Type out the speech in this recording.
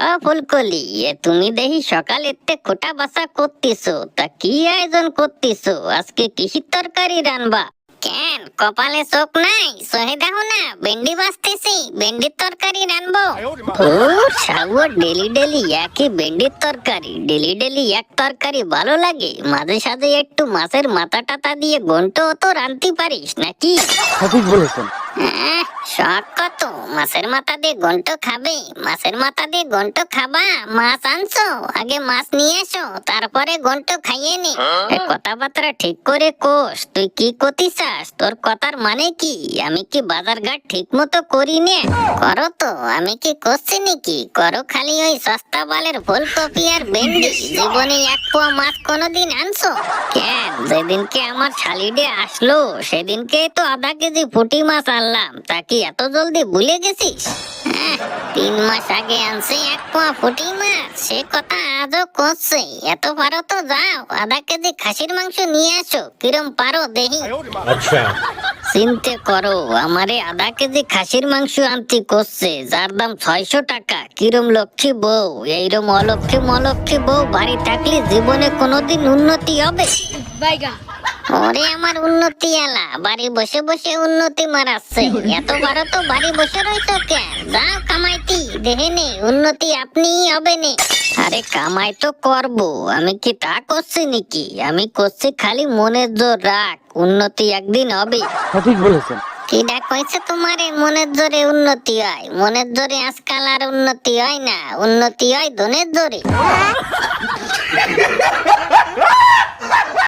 হ্যাঁ ফুলকলি এ তুমি দেখি সকাল এতে খোটা বাসা করতিছো তা কি আয়োজন করতিছো? আজকে কিসির তরকারি রানবা? কেন কপালে চোখ নাই? সহে দেখো না ভেন্ডি বাঁচতেছি ভেন্ডির তরকারি রানবো। ও সাগু ডেলি ডেলি একই ভেন্ডির তরকারি ডেলি ডেলি এক তরকারি ভালো লাগে। মাঝে সাঝে একটু মাছের মাথা টাতা দিয়ে ঘন্ট তো রানতে পারিস নাকি? সঠিক বলেছেন। শখ কত মাছের মাথা দিয়ে ঘন্ট খাবে মাছের মাথা দিয়ে ঘন্ট খাবা মাছ আনছো আগে মাছ নিয়ে এসো তারপরে ঘন্ট খাইয়ে নি। কথাবার্তা ঠিক করে কোষ তুই কি করতে চাস? তোর কথার মানে কি? আমি কি বাজার ঘাট ঠিক মতো করি নে? করো তো আমি কি করছি নাকি? করো খালি ওই সস্তা বালের ফুলকপি আর ভেন্ডি জীবনে এক পোয়া মাছ কোনোদিন আনছো? কেন? যেদিনকে আমার শালিডে আসলো সেদিনকে তো আধা কেজি পুঁটি মাছ আনলাম তা কি এত জলদি ভুলে গেছিস? তিন মাস আগে আনছি এক পোয়া পুঁটি মাছ। সে কথা আজও করছে এত পারো তো যাও আধা কেজি খাসির মাংস নিয়ে আসো। কিরম পারো দেখি। আচ্ছা। চিনতে করো আমারে আধা কেজি খাসির মাংস আনতে করছে যার দাম ছয়শো টাকা। কিরম লক্ষ্মী বউ। এইরম অলক্ষ্মী মলক্ষ্মী বউ বাড়ি থাকলে জীবনে কোনোদিন উন্নতি হবে। ওরে আমার উন্নতি এলা বাড়ি বসে বসে উন্নতি মারাচ্ছে। এত বড় তো বাড়ি বসে রইছো কেন? যাও কামাইতি দেহে নে উন্নতি আপনি হবে নে আরে কামাই তো করব আমি কি তা করছি নাকি? আমি করছি খালি মনের জোর রাখ উন্নতি একদিন হবে। সঠিক বলেছেন। কি ডাক কইছে তোমারে মনের জোরে উন্নতি হয়। মনের জোরে আজকাল আর উন্নতি হয় না উন্নতি হয় ধনের জোরে।